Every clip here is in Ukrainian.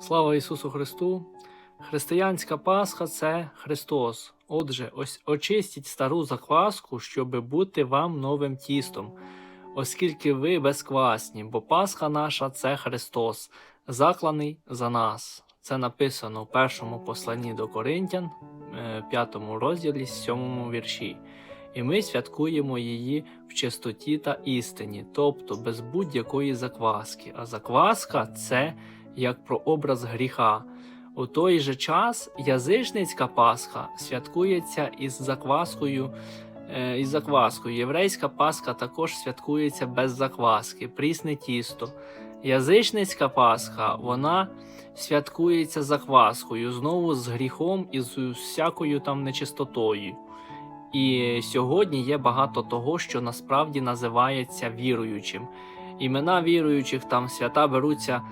Слава Ісусу Христу! Християнська Пасха це Христос. Отже, ось очистіть стару закваску, щоб бути вам новим тістом, оскільки ви безквасні, бо Пасха наша це Христос, закланий за нас. Це написано в першому посланні до Коринтян, е, п'ятому розділі, сьомому вірші. І ми святкуємо її в чистоті та істині, тобто без будь-якої закваски. А закваска це як прообраз гріха. У той же час язичницька Пасха святкується із закваскою. е, Із закваскою. Єврейська Пасха також святкується без закваски, прісне тісто. Язичницька Пасха вона святкується закваскою, знову з гріхом і з всякою там нечистотою. І сьогодні є багато того, що насправді називається віруючим. Імена віруючих там свята беруться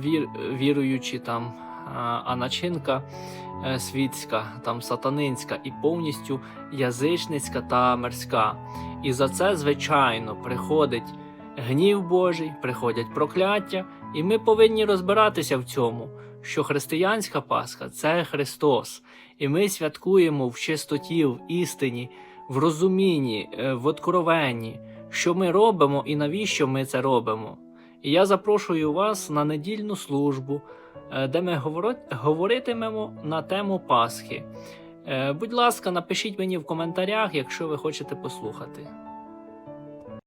вір, віруючі там, а, а начинка е, світська, там сатанинська і повністю язичницька та мирська. І за це, звичайно, приходить гнів Божий, приходять прокляття, і ми повинні розбиратися в цьому, що християнська Пасха це Христос, і ми святкуємо в чистоті, в істині, в розумінні, е, в откровенні, що ми робимо і навіщо ми це робимо. І я запрошую вас на недільну службу, е, де ми говори- говоритимемо на тему Пасхи. Е, Будь ласка, напишіть мені в коментарях, якщо ви хочете послухати.